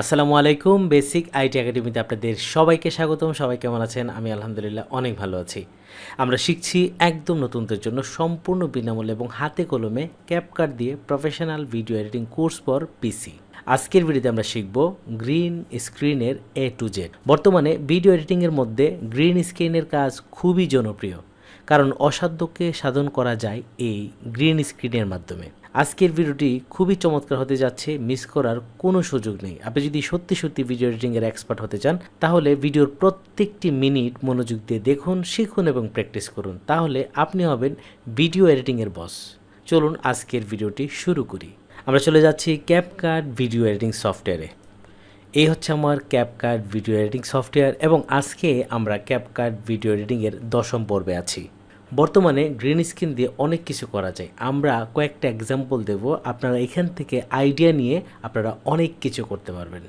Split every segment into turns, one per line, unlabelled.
আসসালামু আলাইকুম basic IT একাডেমিতে আপনাদের সবাইকে স্বাগতম। সবাই কেমন আছেন? আমি আলহামদুলিল্লাহ অনেক ভালো আছি। আমরা শিখছি একদম নতুনদের জন্য সম্পূর্ণ বিনামূল্যে এবং হাতে কলমে ক্যাপকাট দিয়ে professional video editing course for PC আজকের ভিডিওতে আমরা শিখব গ্রিন স্ক্রিনের এ টু জেড বর্তমানে ভিডিও এডিটিংয়ের মধ্যে গ্রিন স্ক্রিনের কাজ খুবই জনপ্রিয়, কারণ অসাধ্যকে সাধন করা যায় এই গ্রিন স্ক্রিনের মাধ্যমে। আজকের ভিডিওটি খুবই চমৎকার হতে যাচ্ছে মিস করার কোনো সুযোগ নেই। আপনি যদি সত্যি সত্যি ভিডিও এডিটিংয়ের এক্সপার্ট হতে চান, তাহলে ভিডিওর প্রত্যেকটি মিনিট মনোযোগ দিয়ে দেখুন, শিখুন এবং প্র্যাকটিস করুন। তাহলে আপনি হবেন ভিডিও এডিটিংয়ের বস চলুন আজকের ভিডিওটি শুরু করি। আমরা চলে যাচ্ছি ক্যাপকার্ড ভিডিও এডিটিং সফটওয়্যারে এই হচ্ছে আমার ক্যাপকার্ড ভিডিও এডিটিং সফটওয়্যার এবং আজকে আমরা ক্যাপকার্ড ভিডিও এডিটিংয়ের দশম পর্বে আছি। বর্তমানে গ্রিন স্ক্রিন দিয়ে অনেক কিছু করা যায়। আমরা কয়েকটা এক্সাম্পল দেব। আপনারা এখান থেকে আইডিয়া নিয়ে আপনারা অনেক কিছু করতে পারবেন।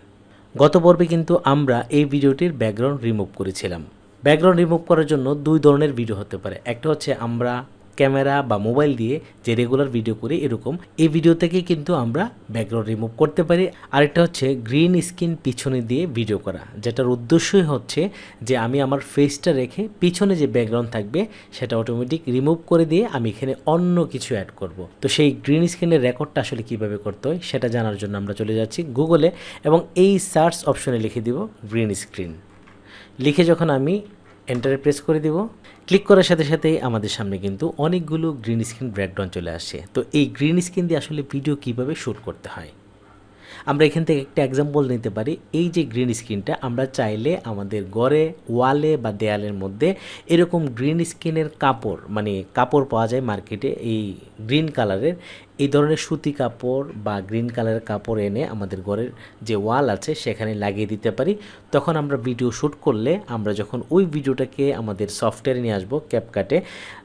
গত পর্বে কিন্তু আমরা এই ভিডিওটির ব্যাকগ্রাউন্ড রিমুভ করেছিলাম। ব্যাকগ্রাউন্ড রিমুভ করার জন্য দুই ধরনের ভিডিও হতে পারে। একটা হচ্ছে আমরা ক্যামেরা বা মোবাইল দিয়ে যে রেগুলার ভিডিও করি এরকম, এই ভিডিও থেকে কিন্তু আমরা ব্যাকগ্রাউন্ড রিমুভ করতে পারি। আর আরেকটা হচ্ছে গ্রিন স্ক্রিন পিছনে দিয়ে ভিডিও করা, যেটার উদ্দেশ্যই হচ্ছে যে আমি আমার ফেসটা রেখে পিছনে যে ব্যাকগ্রাউন্ড থাকবে, সেটা অটোমেটিক রিমুভ করে দিয়ে আমি এখানে অন্য কিছু অ্যাড করব। তো সেই গ্রিন স্ক্রিনের রেকর্ডটা আসলে কীভাবে করতে হয়, সেটা জানার জন্য আমরা চলে যাচ্ছি গুগলে এবং এই সার্চ অপশনে লিখে দিব গ্রিন স্ক্রিন লিখে যখন আমি এন্টারে প্রেস করে দিব ক্লিক করার সাথে সাথে আমাদের সামনে কিন্তু অনেকগুলো গ্রিন স্ক্রিন ব্যাকগ্রাউন্ড চলে আসছে। তো এই গ্রিন স্ক্রিন দিয়ে আসলে ভিডিও কীভাবে শ্যুট করতে হয়? আমরা এখান থেকে একটা এক্সাম্পল নিতে পারি। এই যে গ্রিন স্ক্রিনটা আমরা চাইলে আমাদের গড়ে, ওয়ালে বা দেয়ালের মধ্যে এরকম গ্রিন স্ক্রিনের কাপড় মানে কাপড় পাওয়া যায় মার্কেটে এই গ্রিন কালারের এই ধরনের সুতি কাপড় বা গ্রিন কালারের কাপড় এনে আমাদের ঘরের যে ওয়াল আছে, সেখানে লাগিয়ে দিতে পারি। তখন আমরা ভিডিও শ্যুট করলে আমরা যখন ওই ভিডিওটাকে আমাদের সফটওয়্যারে নিয়ে আসব ক্যাপকাটে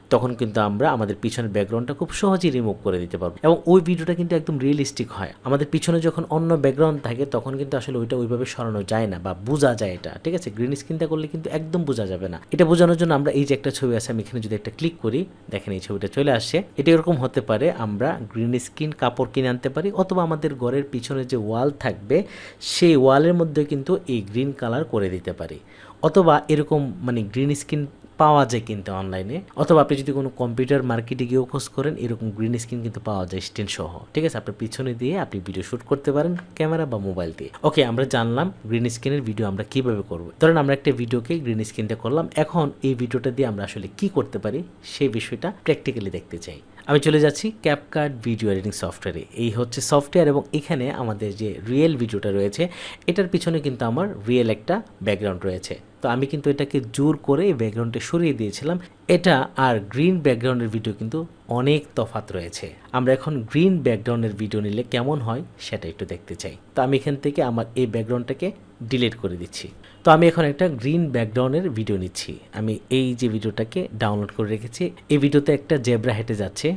তখন কিন্তু আমরা আমাদের পিছনের ব্যাকগ্রাউন্ডটা খুব সহজেই রিমুভ করে দিতে পারব। এবং ওই ভিডিওটা কিন্তু একদম রিয়েলিস্টিক হয়। আমাদের পিছনে যখন অন্য ব্যাকগ্রাউন্ড থাকে, তখন কিন্তু আসলে ওইটা ওইভাবে সরানো যায় না বা বোঝা যায় এটা, ঠিক আছে? গ্রিন স্ক্রিনটা করলে কিন্তু একদম বোঝা যাবে না। এটা বোঝানোর জন্য আমরা এই যে একটা ছবি আছে, আমি এখানে যদি একটা ক্লিক করি, দেখেন এই ছবিটা চলে আসছে। এটা এরকম হতে পারে, আমরা গ্রিন স্ক্রিন কাপড় কিনে আনতে পারি, অথবা আমাদের ঘরের পিছনে যে ওয়াল থাকবে, সেই ওয়ালের মধ্যে কিন্তু এই গ্রিন কালার করে দিতে পারি। অথবা এরকম মানে গ্রিন স্ক্রিন পাওয়া যায় কিন্তু অনলাইনে অথবা আপনি যদি কোনো কম্পিউটার মার্কেটে গিয়েও খোঁজ করেন, এরকম গ্রিন স্ক্রিন কিন্তু পাওয়া যায় স্টেন সহ। ঠিক আছে? আপনার পিছনে দিয়ে আপনি ভিডিও শ্যুট করতে পারেন ক্যামেরা বা মোবাইল দিয়ে। ওকে আমরা জানলাম গ্রিন স্ক্রিনের ভিডিও আমরা কীভাবে করব। ধরেন আমরা একটা ভিডিওকে গ্রিন স্ক্রিনটা করলাম। এখন এই ভিডিওটা দিয়ে আমরা আসলে কি করতে পারি, সেই বিষয়টা প্র্যাকটিক্যালি দেখতে চাই। আমি চলে যাচ্ছি ক্যাপকাট ভিডিও এডিটিং সফটওয়্যারে এই হচ্ছে সফটওয়্যার এবং এখানে আমাদের যে রিয়েল ভিডিওটা রয়েছে, এটার পিছনে কিন্তু আমার রিয়েল একটা ব্যাকগ্রাউন্ড রয়েছে। তো আমি কিন্তু এটাকে জোর করে এই ব্যাকগ্রাউন্ডটা সরিয়ে দিয়েছিলাম। এটা আর গ্রিন ব্যাকগ্রাউন্ডের ভিডিও কিন্তু অনেক তফাত রয়েছে। আমরা এখন গ্রিন ব্যাকগ্রাউন্ডের ভিডিও নিলে কেমন হয়, সেটা একটু দেখতে চাই। তো আমি এখান থেকে আমার এই ব্যাকগ্রাউন্ডটাকে ডিলিট করে দিচ্ছি। আমি এখন একটা গ্রিন ব্যাকগ্রাউন্ডের ভিডিও নিচ্ছি। আমি এই যে ভিডিওটাকে ডাউনলোড করে রেখেছি, এই ভিডিওতে একটা জেব্রা হেঁটে যাচ্ছে।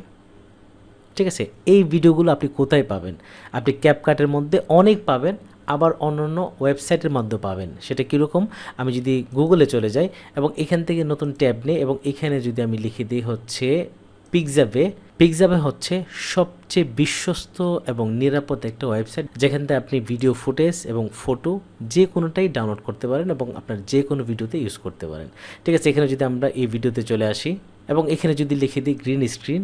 ঠিক আছে? এই ভিডিওগুলো আপনি কোথায় পাবেন? আপনি ক্যাপকাটের মধ্যে অনেক পাবেন, আবার অন্যান্য ওয়েবসাইটের মাধ্যমে পাবেন। সেটা কীরকম? আমি যদি গুগলে চলে যাই, এবং এখান থেকে নতুন ট্যাব নিই, এবং এখানে যদি আমি লিখে দিই হচ্ছে পিকজাবে পিকজাবে হচ্ছে সবচেয়ে বিশ্বস্ত এবং নিরাপদ একটা ওয়েবসাইট যেখান থেকে আপনি ভিডিও ফুটেজ এবং ফটো যে কোনোটাই ডাউনলোড করতে পারেন এবং আপনার যে কোনো ভিডিওতে ইউজ করতে পারেন। ঠিক আছে, এখানে যদি আমরা এই ভিডিওতে চলে আসি এবং এখানে যদি লিখে দিই গ্রিন স্ক্রিন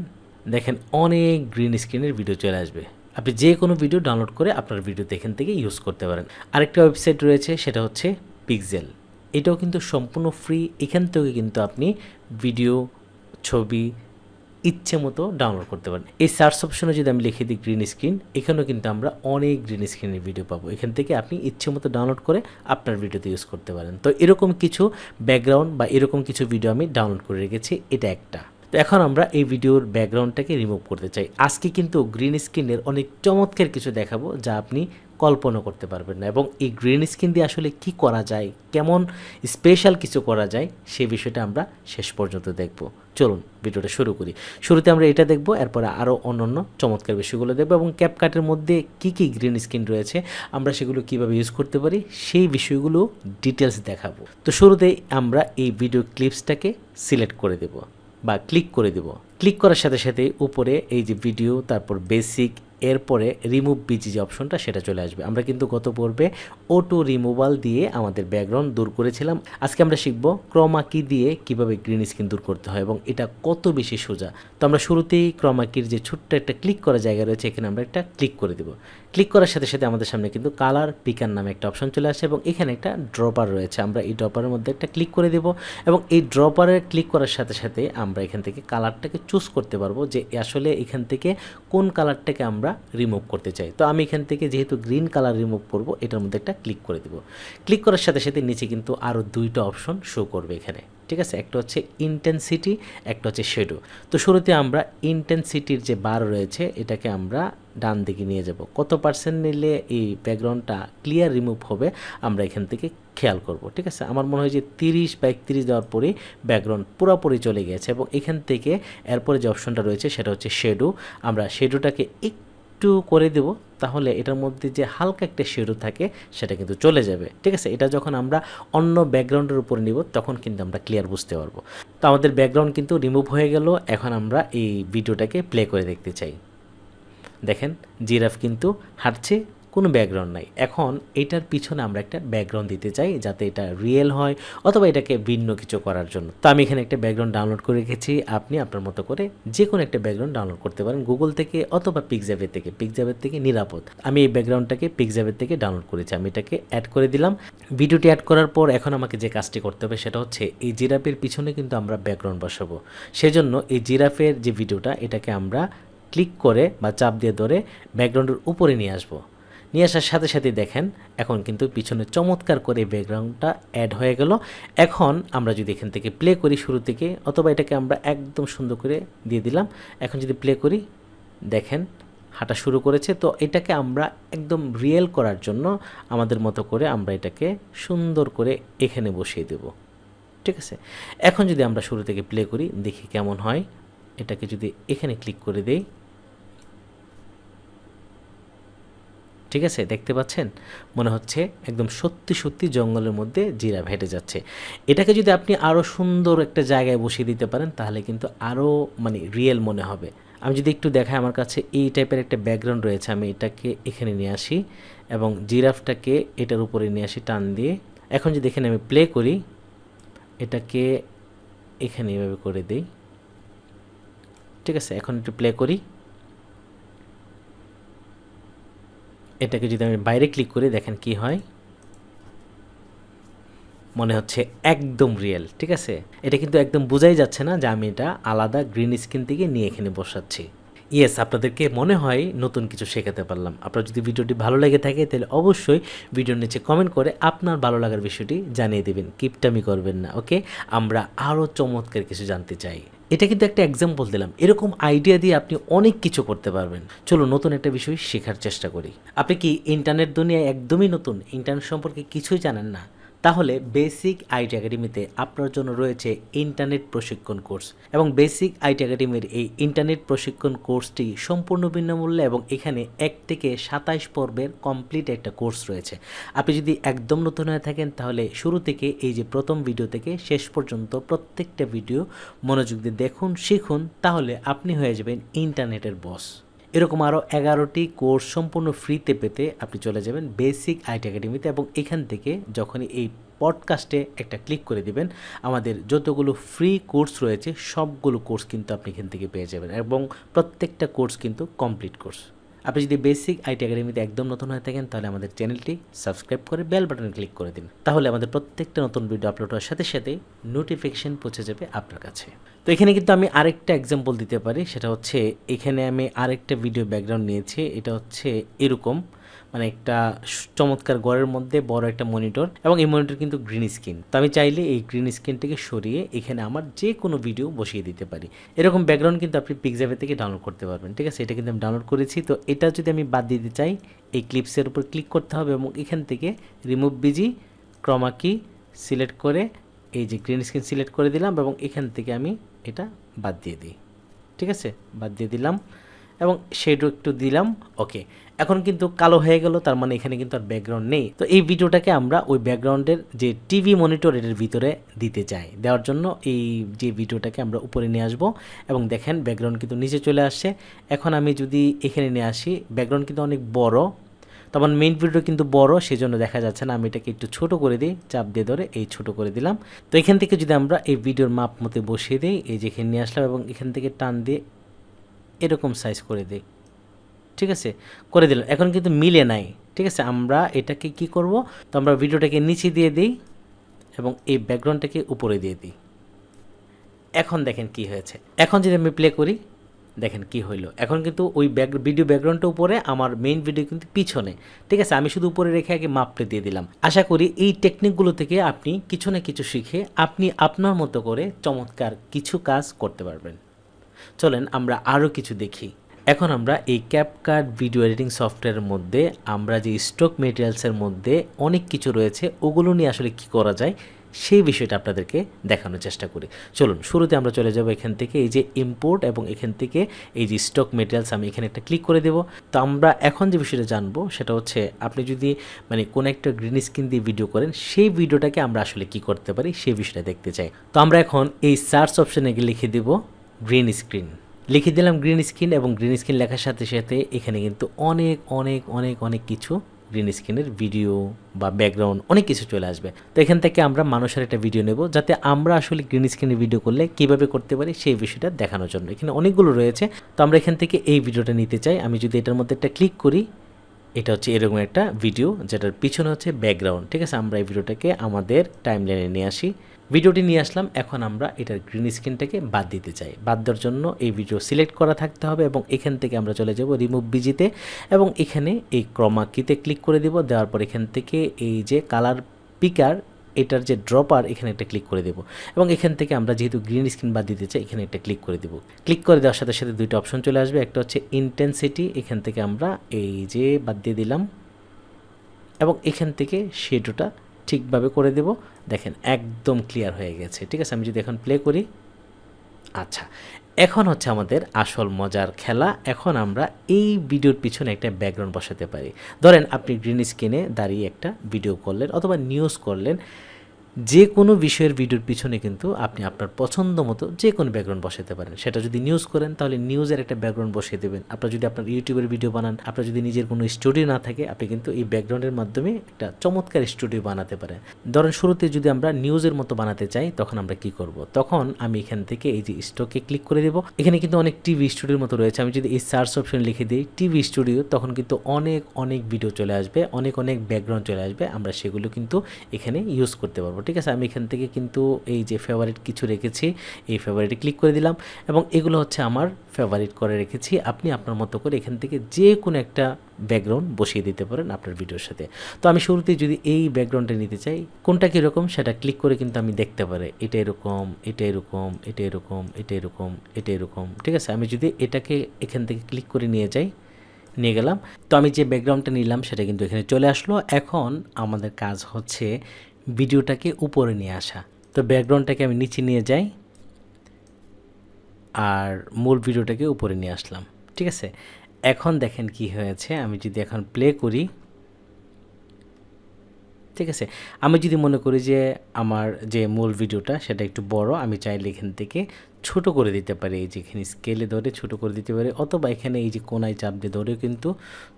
দেখেন অনেক গ্রিন স্ক্রিনের ভিডিও চলে আসবে। আপনি যে কোনো ভিডিও ডাউনলোড করে আপনার ভিডিওতে এখান থেকে ইউজ করতে পারেন। আরেকটা ওয়েবসাইট রয়েছে, সেটা হচ্ছে পিকজেল এটাও কিন্তু সম্পূর্ণ ফ্রি এখান থেকে কিন্তু আপনি ভিডিও ছবি ইচ্ছে মতো ডাউনলোড করতে পারেন। এই সার্চ অপশনে যদি আমি লিখে দিই গ্রিন স্ক্রিন এখানেও কিন্তু আমরা অনেক গ্রিন স্ক্রিনের ভিডিও পাবো। এখান থেকে আপনি ইচ্ছে মতো ডাউনলোড করে আপনার ভিডিওতে ইউজ করতে পারেন। তো এরকম কিছু ব্যাকগ্রাউন্ড বা এরকম কিছু ভিডিও আমি ডাউনলোড করে রেখেছি, এটা একটা। তো এখন আমরা এই ভিডিওর ব্যাকগ্রাউন্ডটাকে রিমুভ করতে চাই। আজকে কিন্তু গ্রিন স্ক্রিনের অনেক চমৎকার কিছু দেখাবো, যা আপনি কল্পনা করতে পারবেন না। এবং এই গ্রিন স্ক্রিন দিয়ে আসলে কি করা যায়, কেমন স্পেশাল কিছু করা যায় সেই বিষয়টা আমরা শেষ পর্যন্ত দেখব। চলুন ভিডিওটা শুরু করি। শুরুতে আমরা এটা দেখব, এরপরে আরও অন্যান্য চমৎকার বিষয়গুলো দেখব এবং ক্যাপকাটের মধ্যে কি কি গ্রিন স্ক্রিন রয়েছে, আমরা সেগুলো কীভাবে ইউজ করতে পারি, সেই বিষয়গুলো ডিটেলস দেখাবো। তো শুরুতেই আমরা এই ভিডিও ক্লিপসটাকে সিলেক্ট করে দেব বা ক্লিক করে দেব। ক্লিক করার সাথে সাথে উপরে এই যে ভিডিও তারপর বেসিক এরপরে রিমুভ বিজি যে অপশনটা সেটা চলে আসবে। আমরা কিন্তু গত পর্বে অটো রিমুভাল দিয়ে আমাদের ব্যাকগ্রাউন্ড দূর করেছিলাম। আজকে আমরা শিখব ক্রমাকি দিয়ে কীভাবে গ্রিন স্ক্রিন দূর করতে হয় এবং এটা কত বেশি সোজা। তো আমরা শুরুতেই ক্রমাকির যে ছোট্ট একটা ক্লিক করা জায়গা রয়েছে, এখানে আমরা একটা ক্লিক করে দেব। ক্লিক করার সাথে সাথে আমাদের সামনে কিন্তু কালার পিকার নামে একটা অপশন চলে আসে এবং এখানে একটা ড্রপার রয়েছে। আমরা এই ড্রপারের মধ্যে একটা ক্লিক করে দেব এবং এই ড্রপারে ক্লিক করার সাথে সাথে আমরা এখান থেকে কালারটাকে চুজ করতে পারব যে আসলে এখান থেকে কোন কালারটাকে আমরা রিমুভ করতে চাই। তো আমি এখান থেকে যেহেতু গ্রিন কালার রিমুভ করব, এটার মধ্যে একটা ক্লিক করে দেব। ক্লিক করার সাথে সাথে নিচে কিন্তু আরও দুইটা অপশন শো করবে এখানে। ঠিক আছে? একটা হচ্ছে ইন্টেন্সিটি একটা হচ্ছে শেডো তো শুরুতে আমরা ইন্টেন্সিটির যে বার রয়েছে, এটাকে আমরা ডান দিকে নিয়ে যাব। কত পার্সেন্ট নিলে এই ব্যাকগ্রাউন্ডটা ক্লিয়ার রিমুভ হবে, আমরা এখান থেকে খেয়াল করব, ঠিক আছে? আমার মনে হয় যে তিরিশ বা একত্রিশ দেওয়ার পরেই ব্যাকগ্রাউন্ড পুরোপুরি চলে গেছে এবং এখান থেকে এরপরে যে অপশনটা রয়েছে, সেটা হচ্ছে শেডো আমরা শেডোটাকে একটু করে দেব, তাহলে এটার মধ্যে যে হালকা একটা শেডো থাকে, সেটা কিন্তু চলে যাবে। ঠিক আছে? এটা যখন আমরা অন্য ব্যাকগ্রাউন্ডের উপরে নিব, তখন কিন্তু আমরা ক্লিয়ার বুঝতে পারব। তো আমাদের ব্যাকগ্রাউন্ড কিন্তু রিমুভ হয়ে গেল, এখন আমরা এই ভিডিওটাকে প্লে করে দেখতে চাই। দেখেন জিরাফ কিন্তু হাঁটছে কোনো ব্যাকগ্রাউন্ড নাই। এখন এটার পিছনে আমরা একটা ব্যাকগ্রাউন্ড দিতে চাই যাতে এটা রিয়েল হয় অথবা এটাকে ভিন্ন কিছু করার জন্য। তো আমি এখানে একটা ব্যাকগ্রাউন্ড ডাউনলোড করে রেখেছি। আপনি আপনার মতো করে যে কোনো একটা ব্যাকগ্রাউন্ড ডাউনলোড করতে পারেন গুগল থেকে অথবা পিকজাবের থেকে। পিকজাবের থেকে নিরাপদ। আমি এই ব্যাকগ্রাউন্ডটাকে পিকজাবের থেকে ডাউনলোড করেছি। আমি এটাকে অ্যাড করে দিলাম। ভিডিওটি অ্যাড করার পর এখন আমাকে যে কাজটি করতে হবে সেটা হচ্ছে এই জিরাফের পিছনে কিন্তু আমরা ব্যাকগ্রাউন্ড বসাবো। সেজন্য এই জিরাফের যে ভিডিওটা এটাকে আমরা ক্লিক করে বা চাপ দিয়ে ধরে ব্যাকগ্রাউন্ডের উপরে নিয়ে আসব। নিয়ে আসার সাথে সাথে দেখেন, এখন কিন্তু পিছনে চমৎকার করে ব্যাকগ্রাউন্ডটা অ্যাড হয়ে গেল। এখন আমরা যদি এখান থেকে প্লে করি শুরু থেকে, অথবা এটাকে আমরা একদম সুন্দর করে দিয়ে দিলাম। এখন যদি প্লে করি, দেখেন, হাঁটা শুরু করেছে। তো এটাকে আমরা একদম রিয়েল করার জন্য আমাদের মতো করে আমরা এটাকে সুন্দর করে এখানে বসিয়ে দেব। ঠিক আছে? এখন যদি আমরা শুরু থেকে প্লে করি, দেখি কেমন হয়। এটাকে যদি এখানে ক্লিক করে দেই ঠিক আছে? দেখতে পাচ্ছেন? মনে হচ্ছে একদম সত্যি সত্যি জঙ্গলের মধ্যে জিরা হেঁটে যাচ্ছে। এটাকে যদি আপনি আরও সুন্দর একটা জায়গায় বসিয়ে দিতে পারেন, তাহলে কিন্তু আরও মানে রিয়েল মনে হবে। আমি যদি একটু দেখাই আমার কাছে, এই টাইপের একটা ব্যাকগ্রাউন্ড রয়েছে। আমি এটাকে এখানে নিয়ে আসি এবং জিরাফটাকে এটার উপরে নিয়ে আসি টান দিয়ে। এখন যদি এখানে আমি প্লে করি, এটাকে এখানে এভাবে করে দিই। ঠিক আছে? এখন একটু প্লে করি। এটাকে যদি আমি বাইরে ক্লিক করি, দেখেন কি হয়? মনে হচ্ছে একদম রিয়েল ঠিক আছে? এটা কিন্তু একদম বোঝাই যাচ্ছে না যে আমি এটা আলাদা গ্রিন স্ক্রিন থেকে নিয়ে এখানে বসাচ্ছি। ইয়েস আপনাদেরকে মনে হয় নতুন কিছু শেখাতে পারলাম। আপনার যদি ভিডিওটি ভালো লেগে থাকে, তাহলে অবশ্যই ভিডিওর নিচে কমেন্ট করে আপনার ভালো লাগার বিষয়টি জানিয়ে দেবেন। কিপটামি করবেন না ওকে আমরা আরও চমৎকার কিছু জানতে চাই। এটা কিন্তু একটা এক্সাম্পল দিলাম। এরকম আইডিয়া দিয়ে আপনি অনেক কিছু করতে পারবেন। চলো নতুন একটা বিষয় শেখার চেষ্টা করি। আপনি কি ইন্টারনেট দুনিয়ায় একদমই নতুন? ইন্টারনেট সম্পর্কে কিছুই জানেন না? তাহলে বেসিক আইটি একাডেমিতে আপনার জন্য রয়েছে ইন্টারনেট প্রশিক্ষণ কোর্স এবং বেসিক আইটি একাডেমির এই ইন্টারনেট প্রশিক্ষণ কোর্সটি সম্পূর্ণ বিনামূল্যে এবং এখানে এক থেকে সাতাইশ পর্বের কমপ্লিট একটা কোর্স রয়েছে। আপনি যদি একদম নতুন হয়ে থাকেন তাহলে শুরু থেকে এই যে প্রথম ভিডিও থেকে শেষ পর্যন্ত প্রত্যেকটা ভিডিও মনোযোগ দিয়ে দেখুন, শিখুন, তাহলে আপনি হয়ে যাবেন ইন্টারনেটের বস। এরকম আরও এগারোটি কোর্স সম্পূর্ণ ফ্রিতে পেতে আপনি চলে যাবেন বেসিক আইটি একাডেমিতে এবং এখান থেকে যখনই এই পডকাস্টে একটা ক্লিক করে দিবেন, আমাদের যতগুলো ফ্রি কোর্স রয়েছে, সবগুলো কোর্স কিন্তু আপনি এখান থেকে পেয়ে যাবেন এবং প্রত্যেকটা কোর্স কিন্তু কমপ্লিট কোর্স। আপনি যদি বেসিক আইটি একাডেমিতে একদম নতুন হয়ে থাকেন, তাহলে আমাদের চ্যানেলটি সাবস্ক্রাইব করে বেল বাটনে ক্লিক করে দিন। তাহলে আমাদের প্রত্যেকটা নতুন ভিডিও আপলোড হওয়ার সাথে সাথে নোটিফিকেশন পৌঁছে যাবে আপনার কাছে। তো এখানে কিন্তু আমি আরেকটা এক্সাম্পল দিতে পারি, সেটা হচ্ছে এখানে আমি আরেকটা ভিডিও ব্যাকগ্রাউন্ড নিয়েছি, এটা হচ্ছে এরকম। মানে একটা চমৎকার ঘরের মধ্যে বড় একটা মনিটর এবং এই মনিটর কিন্তু গ্রিন স্ক্রিন তো আমি চাইলে এই গ্রিন স্ক্রিনটাকে সরিয়ে এখানে আমার যে কোনো ভিডিও বসিয়ে দিতে পারি। এরকম ব্যাকগ্রাউন্ড কিন্তু আপনি পিকজাবে থেকে ডাউনলোড করতে পারবেন, ঠিক আছে? এটা কিন্তু আমি ডাউনলোড করেছি। তো এটা যদি আমি বাদ দিতে চাই, এই ক্লিপসের উপর ক্লিক করতে হবে এবং এখান থেকে রিমুভ বিজি ক্রমাকি সিলেক্ট করে এই যে গ্রিন স্ক্রিন সিলেক্ট করে দিলাম এবং এখান থেকে আমি এটা বাদ দিয়ে দিই, ঠিক আছে? বাদ দিয়ে দিলাম এবং শেডও একটু দিলাম ওকে এখন কিন্তু কালো হয়ে গেল, তার মানে এখানে কিন্তু আর ব্যাকগ্রাউন্ড নেই। তো এই ভিডিওটাকে আমরা ওই ব্যাকগ্রাউন্ডের যে টিভি মনিটর এটার ভিতরে দিতে চাই। দেওয়ার জন্য এই যে ভিডিওটাকে আমরা উপরে নিয়ে আসব এবং দেখেন ব্যাকগ্রাউন্ড কিন্তু নিচে চলে আসছে। এখন আমি যদি এখানে নিয়ে আসি ব্যাকগ্রাউন্ড কিন্তু অনেক বড়। তখন মেইন ভিডিও কিন্তু বড়, সেজন্য দেখা যাচ্ছে না, আমি এটাকে একটু ছোট করে দিই, চাপ দিয়ে ধরে এই ছোট করে দিলাম। তো এখান থেকে যদি আমরা এই ভিডিওর মাপ মতে বসিয়ে দিই, এই যে এখানে নিয়ে আসলাম এবং এখান থেকে টান দিয়ে এরকম সাইজ করে দিই। ঠিক আছে? করে দিলাম। এখন কিন্তু মিলে নাই। ঠিক আছে? আমরা এটাকে কি করব? তো আমরা ভিডিওটাকে নিচে দিয়ে দিই এবং এই ব্যাকগ্রাউন্ডটাকে উপরে দিয়ে দিই। এখন দেখেন কি হয়েছে। এখন যদি আমি প্লে করি, দেখেন কি হইল। এখন কিন্তু ওই ব্যাক ভিডিও ব্যাকগ্রাউন্ডটা উপরে, আমার মেইন ভিডিও কিন্তু পিছনে। ঠিক আছে? আমি শুধু উপরে রেখে আগে মাপলে দিয়ে দিলাম। আশা করি এই টেকনিকগুলো থেকে আপনি কিছু না কিছু শিখে আপনি আপনার মতো করে চমৎকার কিছু কাজ করতে পারবেন। চলেন আমরা আরও কিছু দেখি। এখন আমরা এই ক্যাপকার্ট ভিডিও এডিটিং সফটওয়্যারের মধ্যে, আমরা যে স্টক মেটেরিয়ালসের মধ্যে অনেক কিছু রয়েছে, ওগুলো নিয়ে আসলে কি করা যায়, সেই বিষয়টা আপনাদেরকে দেখানোর চেষ্টা করি। চলুন, শুরুতে আমরা চলে যাব এখান থেকে, এই যে ইম্পোর্ট এবং এখান থেকে এই যে স্টক মেটেরিয়ালস আমি এখানে একটা ক্লিক করে দেব। তো আমরা এখন যে বিষয়টা জানব, সেটা হচ্ছে আপনি যদি মানে কোন একটা গ্রিন স্ক্রিন দিয়ে ভিডিও করেন, সেই ভিডিওটাকে আমরা আসলে কি করতে পারি, সেই বিষয়টা দেখতে চাই। তো আমরা এখন এই সার্চ অপশানে গিয়ে লিখে দেব গ্রিন স্ক্রিন লিখে দিলাম গ্রিন স্ক্রিন এবং গ্রিন স্ক্রিন লেখার সাথে সাথে এখানে কিন্তু অনেক অনেক অনেক অনেক কিছু গ্রিন স্ক্রিনের ভিডিও বা ব্যাকগ্রাউন্ড অনেক কিছু চলে আসবে। তো এখান থেকে আমরা মানুষের একটা ভিডিও নেব যাতে আমরা আসলে গ্রিন স্ক্রিনের ভিডিও করলে কীভাবে করতে পারি সেই বিষয়টা দেখানোর জন্য। এখানে অনেকগুলো রয়েছে। তো আমরা এখান থেকে এই ভিডিওটা নিতে চাই। আমি যদি এটার মধ্যে একটা ক্লিক করি, এটা হচ্ছে এরকম একটা ভিডিও যেটার পিছনে হচ্ছে ব্যাকগ্রাউন্ড ঠিক আছে? আমরা এই ভিডিওটাকে আমাদের টাইম লাইনে নিয়ে আসি। ভিডিওটি নিয়ে আসলাম। এখন আমরা এটার গ্রিন স্ক্রিনটাকে বাদ দিতে চাই। বাদ দেওয়ার জন্য এই ভিডিও সিলেক্ট করা থাকতে হবে এবং এখান থেকে আমরা চলে যাব রিমুভ বিজিতে এবং এখানে এই ক্রমাকিতে ক্লিক করে দিব। দেওয়ার পর এখান থেকে এই যে কালার পিকার এটার যে ড্রপার এখানে একটা ক্লিক করে দেবো। এবং এখান থেকে আমরা যেহেতু গ্রিন স্ক্রিন বাদ দিতে চাই, এখানে একটা ক্লিক করে দেবো। ক্লিক করে দেওয়ার সাথে সাথে দুইটা অপশন চলে আসবে। একটা হচ্ছে ইন্টেন্সিটি এখান থেকে আমরা এই যে বাদ দিয়ে দিলাম। এবং এখান থেকে শেডোটা ঠিকভাবে করে দেব। দেখেন, একদম ক্লিয়ার হয়ে গেছে। ঠিক আছে, আমি যদি এখন প্লে করি আচ্ছা এখন হচ্ছে আমাদের আসল মজার খেলা। এখন আমরা এই ভিডিওর পিছনে একটা ব্যাকগ্রাউন্ড বসাতে পারি। ধরেন, আপনি গ্রিন স্ক্রিনে দাঁড়িয়ে একটা ভিডিও করলেন অথবা নিউজ করলেন। যে কোনো বিষয়ের ভিডিওর পিছনে কিন্তু আপনি আপনার পছন্দ মতো যে কোনো ব্যাকগ্রাউন্ড বসাতে পারেন। সেটা যদি নিউজ করেন, তাহলে নিউজের একটা ব্যাকগ্রাউন্ড বসিয়ে দেবেন। আপনার যদি আপনার ইউটিউবের ভিডিও বানান, আপনার যদি নিজের কোনো স্টুডিও না থাকে, আপনি কিন্তু এই ব্যাকগ্রাউন্ডের মাধ্যমে একটা চমৎকার স্টুডিও বানাতে পারেন। ধরেন শুরুতে যদি আমরা নিউজের মতো বানাতে চাই, তখন আমরা কি করব? তখন আমি এখান থেকে এই যে স্টকে ক্লিক করে দেব। এখানে কিন্তু অনেক টিভি স্টুডিওর মতো রয়েছে। আমি যদি এই সার্চ অপশন লিখে দিই টিভি স্টুডিও তখন কিন্তু অনেক অনেক ভিডিও চলে আসবে, অনেক অনেক ব্যাকগ্রাউন্ড চলে আসবে। আমরা সেগুলো কিন্তু এখানে ইউজ করতে পারব। ঠিক আছে, আমি এখান থেকে কিন্তু এই যে ফেভারিট কিছু রেখেছি, এই ফেভারিটে ক্লিক করে দিলাম এবং এগুলো হচ্ছে আমার ফেভারিট করে রেখেছি। আপনি আপনার মতো করে এখান থেকে যে কোনো একটা ব্যাকগ্রাউন্ড বসিয়ে দিতে পারেন আপনার ভিডিওর সাথে। তো আমি শুরুতেই যদি এই ব্যাকগ্রাউন্ডটা নিতে চাই, কোনটা কীরকম সেটা ক্লিক করে কিন্তু আমি দেখতে পারি। এটা এরকম এটা এরকম এটা এরকম এটা এরকম এটা এরকম, ঠিক আছে? আমি যদি এটাকে এখান থেকে ক্লিক করে নিয়ে যাই, নিয়ে গেলাম, তো আমি যে ব্যাকগ্রাউন্ডটা নিলাম সেটা কিন্তু এখানে চলে আসলো। এখন আমাদের কাজ হচ্ছে ভিডিওটাকে উপরে নিয়ে আসা। তো ব্যাকগ্রাউন্ডটাকে আমি নিচে নিয়ে যাই আর মূল ভিডিওটাকে উপরে নিয়ে আসলাম। ঠিক আছে? এখন দেখেন কি হয়েছে। আমি যদি এখন প্লে করি ঠিক আছে? আমি যদি মনে করি যে আমার যে মূল ভিডিওটা সেটা একটু বড়, আমি চাইলে এখান থেকে ছোট করে দিতে পারি। এই যে এখানে স্কেলে ধরে ছোট করে দিতে পারি, অথবা এখানে এই যে কোনায় চাপ দিয়ে ধরেও কিন্তু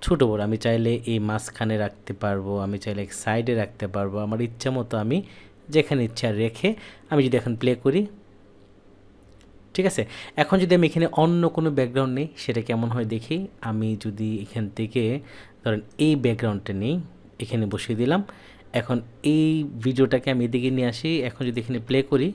ছোট বড়। আমি চাইলে এই মাঝখানে রাখতে পারব, আমি চাইলে এক সাইডে রাখতে পারব। আমার ইচ্ছা মতো আমি যেখানে ইচ্ছা রেখে আমি যদি এখন প্লে করি, ঠিক আছে? এখন যদি আমি এখানে অন্য কোনো ব্যাকগ্রাউন্ড নেই, সেটা কেমন হয় দেখি। আমি যদি এখান থেকে ধরেন এই ব্যাকগ্রাউন্ডটা নেই, এখানে বসিয়ে দিলাম। এখন এই ভিডিওটাকে আমি এদিকে নিয়ে আসি, এখন যদি এখানে প্লে করি,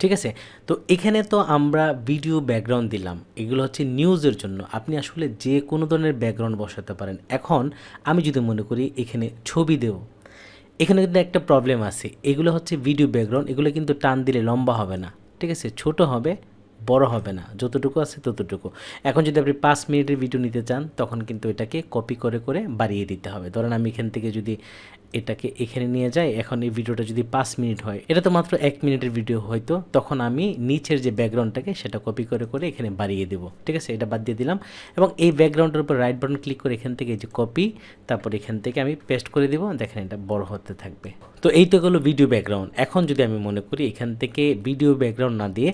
ঠিক আছে? তো এখানে তো আমরা ভিডিও ব্যাকগ্রাউন্ড দিলাম, এগুলো হচ্ছে নিউজের জন্য। আপনি আসলে যে কোনো ধরনের ব্যাকগ্রাউন্ড বসাতে পারেন। এখন আমি যদি মনে করি এখানে ছবি দেব, এখানে কিন্তু একটা প্রবলেম আছে। এগুলো হচ্ছে ভিডিও ব্যাকগ্রাউন্ড এগুলো কিন্তু টান দিলে লম্বা হবে না, ঠিক আছে? ছোট হবে, বড় হবে না, যতটুকু আছে ততটুকু। এখন যদি আপনি পাঁচ মিনিটের ভিডিও নিতে চান, তখন কিন্তু এটাকে কপি করে করে বাড়িয়ে দিতে হবে। ধরেন আমি এখান থেকে যদি এটাকে এখানে নিয়ে যাই। এখন এই ভিডিওটা যদি পাঁচ মিনিট হয়, এটা তো মাত্র এক মিনিটের ভিডিও হয়তো, তখন আমি নিচের যে ব্যাকগ্রাউন্ডটাকে সেটা কপি করে করে এখানে বাড়িয়ে দেবো। ঠিক আছে? এটা বাদ দিয়ে দিলাম। এবং এই ব্যাকগ্রাউন্ডের উপর রাইট বাটন ক্লিক করে এখান থেকে যে কপি তারপর এখান থেকে আমি পেস্ট করে দিব। দেখেন এটা বড় হতে থাকবে। তো এই তো গেলো ভিডিও ব্যাকগ্রাউন্ড এখন যদি আমি মনে করি এখান থেকে ভিডিও ব্যাকগ্রাউন্ড না দিয়ে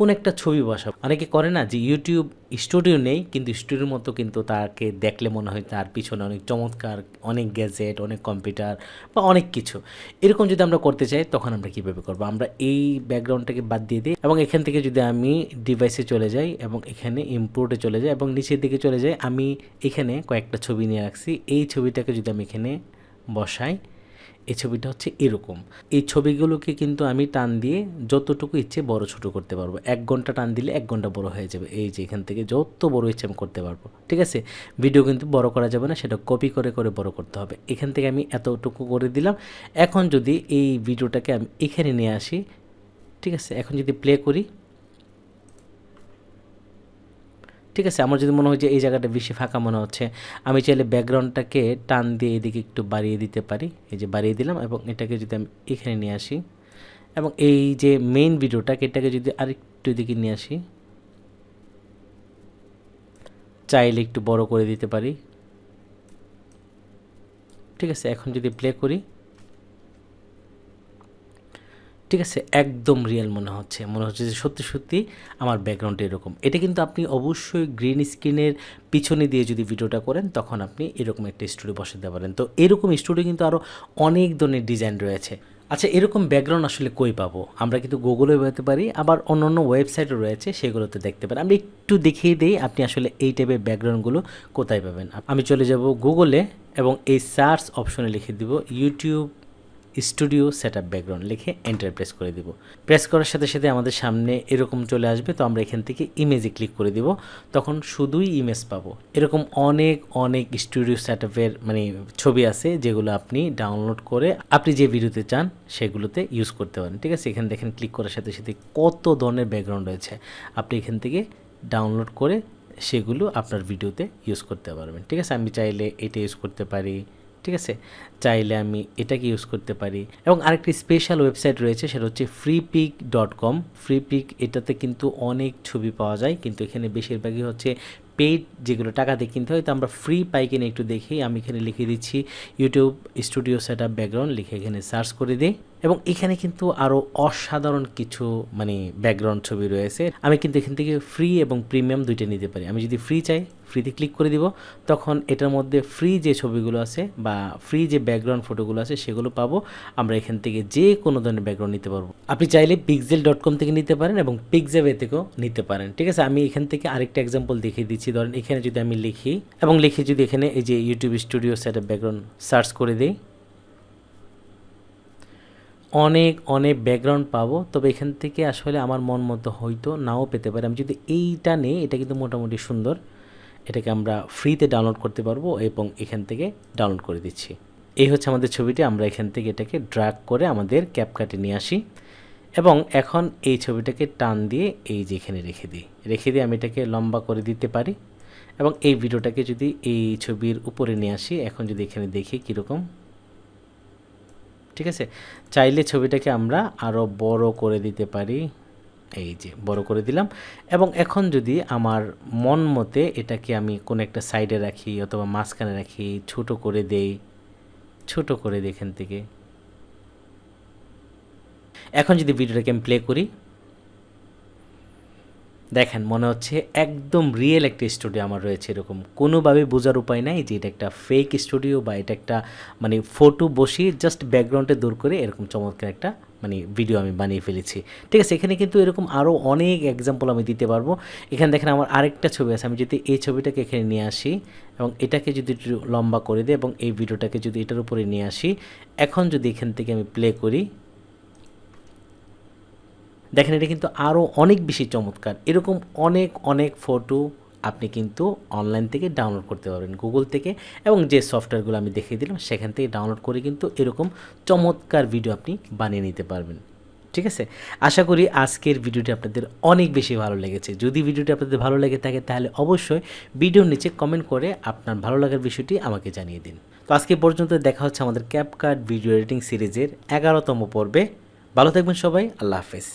কোন একটা ছবি বসাবো। অনেকে করে না যে ইউটিউব স্টুডিও নেই, কিন্তু স্টুডিওর মতো কিন্তু তাকে দেখলে মনে হয় তার পিছনে অনেক চমৎকার, অনেক গ্যাজেট অনেক কম্পিউটার বা অনেক কিছু। এরকম যদি আমরা করতে চাই, তখন আমরা কীভাবে করব? আমরা এই ব্যাকগ্রাউন্ডটাকে বাদ দিয়ে দিই এবং এখান থেকে যদি আমি ডিভাইসে চলে যাই এবং এখানে ইম্পোর্টে চলে যাই এবং নিচের দিকে চলে যাই, আমি এখানে কয়েকটা ছবি নিয়ে রাখছি। এই ছবিটাকে যদি আমি এখানে বসাই এই ছবিটা হচ্ছে এরকম। এই ছবিগুলোকে কিন্তু আমি টান দিয়ে যতটুকু ইচ্ছে বড় ছোট করতে পারব। এক ঘণ্টা টান দিলে এক ঘণ্টা বড় হয়ে যাবে। এই যে এখান থেকে যত বড় ইচ্ছে আমি করতে পারব। ঠিক আছে? ভিডিও কিন্তু বড় করা যাবে না, সেটা কপি করে করে বড় করতে হবে। এখান থেকে আমি এতটুকু করে দিলাম। এখন যদি এই ভিডিওটাকে আমি এখানে নিয়ে আসি, ঠিক আছে? এখন যদি প্লে করি ঠিক আছে, আমার যদি মনে হয় যে এই জায়গাটা বেশি ফাঁকা মনে হচ্ছে, আমি চাইলে ব্যাকগ্রাউন্ডটাকে টান দিয়ে এদিকে একটু বাড়িয়ে দিতে পারি। এই যে বাড়িয়ে দিলাম এবং এটাকে যদি আমি এখানে নিয়ে আসি এবং এই যে মেইন ভিডিওটাকে এটাকে যদি আরেকটু এদিকে নিয়ে আসি, চাইলে একটু বড় করে দিতে পারি। ঠিক আছে, এখন যদি প্লে করি ঠিক আছে, একদম রিয়েল মনে হচ্ছে। মনে হচ্ছে যে সত্যি সত্যি আমার ব্যাকগ্রাউন্ডটা এরকম। এটা কিন্তু আপনি অবশ্যই গ্রিন স্ক্রিনের পিছনে দিয়ে যদি ভিডিওটা করেন, তখন আপনি এরকম একটা স্টুডিও বসাতে পারেন। তো এরকম স্টুডিও কিন্তু আরও অনেক ধরনের ডিজাইন রয়েছে। আচ্ছা এরকম ব্যাকগ্রাউন্ড আসলে কই পাবো? আমরা কিন্তু গুগলে পেতে পারি, আবার অন্য অন্য ওয়েবসাইটও রয়েছে, সেগুলোতে দেখতে পারেন। আমি একটু দেখিয়ে দিই, আপনি আসলে এই টাইপের ব্যাকগ্রাউন্ডগুলো কোথায় পাবেন। আমি চলে যাব গুগলে এবং এই সার্চ অপশনে লিখে দিব YouTube studio set up background লিখে এন্টার প্রেস করে দিব। প্রেস করার সাথে সাথে আমাদের সামনে এরকম চলে আসবে, তো আমরা এখান থেকে ইমেজে ক্লিক করে দিব। তখন শুধুই ইমেজ পাবো। এরকম অনেক অনেক স্টুডিও সেট মানে ছবি আছে যেগুলো আপনি ডাউনলোড করে আপনি যে ভিডিওতে চান সেগুলোতে ইউজ করতে পারেন। ঠিক আছে? এখানে দেখেন ক্লিক করার সাথে সাথে কত ধরনের ব্যাকগ্রাউন্ড রয়েছে। আপনি এখান থেকে ডাউনলোড করে সেগুলো আপনার ভিডিওতে ইউজ করতে পারবেন। ঠিক আছে? আমি চাইলে এটা ইউজ করতে পারি। ঠিক আছে? চাইলে আমি এটাকে ইউজ করতে পারি। এবং আরেকটি স্পেশাল ওয়েবসাইট রয়েছে, সেটা হচ্ছে Freepik dot com Freepik এটাতে কিন্তু অনেক ছবি পাওয়া যায়, কিন্তু এখানে বেশিরভাগই হচ্ছে পেইড যেগুলো টাকা দিয়ে কিনতে হয়, তো আমরা ফ্রি পাই কিনে একটু দেখি। আমি এখানে লিখে দিচ্ছি YouTube studio set up background লিখে এখানে সার্চ করে দিই। এবং এখানে কিন্তু আরও অসাধারণ কিছু মানে ব্যাকগ্রাউন্ড ছবি রয়েছে। আমি কিন্তু এখান থেকে ফ্রি এবং প্রিমিয়াম দুইটা নিতে পারি। আমি যদি ফ্রি চাই ফ্রিতে ক্লিক করে দিব, তখন এটার মধ্যে ফ্রি যে ছবিগুলো আছে বা ফ্রি যে ব্যাকগ্রাউন্ড ফটোগুলো আছে সেগুলো পাবো, আমরা এখান থেকে যে কোনো ধরনের ব্যাকগ্রাউন্ড নিতে পারব। আপনি চাইলে পিকজেল ডট কম থেকে নিতে পারেন এবং পিক্সেবে থেকেও নিতে পারেন, ঠিক আছে? আমি এখান থেকে আরেকটা এক্সাম্পল দেখিয়ে দিচ্ছি, ধরেন এখানে যদি আমি লিখি, এবং লিখে যদি এখানে এই যে YouTube studio set background search করে দিই, অনেক অনেক ব্যাকগ্রাউন্ড পাবো, তবে এখান থেকে আসলে আমার মন মতো হয়তো নাও পেতে পারে। আমি যদি এইটা নেই, এটা কিন্তু মোটামুটি সুন্দর। এটাকে আমরা ফ্রিতে ডাউনলোড করতে পারব এবং এখান থেকে ডাউনলোড করে দিচ্ছি। এই হচ্ছে আমাদের ছবিটি, আমরা এখান থেকে এটাকে ড্রাগ করে আমাদের ক্যাপকাটে নিয়ে আসি এবং এখন এই ছবিটাকে টান দিয়ে এই যে এখানে রেখে দিই। রেখে দিয়ে আমি এটাকে লম্বা করে দিতে পারি এবং এই ভিডিওটাকে যদি এই ছবির উপরে নিয়ে আসি, এখন যদি এখানে দেখি কীরকম। ঠিক আছে? চাইলে ছবিটাকে আমরা আরও বড় করে দিতে পারি। এই যে বড় করে দিলাম। এবং এখন যদি আমার মন মতে এটাকে আমি কোনো একটা সাইডে রাখি অথবা মাঝখানে রাখি, ছোট করে দেই, ছোট করে দেখেন এখান থেকে। এখন যদি ভিডিওটাকে আমি প্লে করি দেখেন, মনে হচ্ছে একদম রিয়েল একটা স্টুডিও আমার রয়েছে এরকম। কোনোভাবে বোঝার উপায় নাই যে এটা একটা ফেক স্টুডিও বা এটা একটা মানে ফটো বসিয়ে জাস্ট ব্যাকগ্রাউন্ডে দূর করে এরকম চমৎকার একটা মানে ভিডিও আমি বানিয়ে ফেলেছি। ঠিক আছে, এখানে কিন্তু এরকম আরও অনেক এক্সাম্পল আমি দিতে পারব। এখানে দেখেন আমার আরেকটা ছবি আছে, আমি যদি এই ছবিটাকে এখানে নিয়ে আসি এবং এটাকে যদি একটু লম্বা করে দিই এবং এই ভিডিওটাকে যদি এটার উপরে নিয়ে আসি, এখন যদি এখান থেকে আমি প্লে করি দেখেন এটা কিন্তু আরও অনেক বেশি চমৎকার। এরকম অনেক অনেক ফটো আপনি কিন্তু অনলাইন থেকে ডাউনলোড করতে পারবেন গুগল থেকে এবং যে সফটওয়্যারগুলো আমি দেখিয়ে দিলাম সেখান থেকে ডাউনলোড করে কিন্তু এরকম চমৎকার ভিডিও আপনি বানিয়ে নিতে পারবেন। ঠিক আছে? আশা করি আজকের ভিডিওটি আপনাদের অনেক বেশি ভালো লেগেছে। যদি ভিডিওটি আপনাদের ভালো লেগে থাকে তাহলে অবশ্যই ভিডিওর নিচে কমেন্ট করে আপনার ভালো লাগার বিষয়টি আমাকে জানিয়ে দিন। তো আজকে পর্যন্ত দেখা হচ্ছে আমাদের ক্যাপকার্ড ভিডিও এডিটিং সিরিজের এগারোতম পর্বে। ভালো থাকবেন সবাই, আল্লাহ হাফেজ।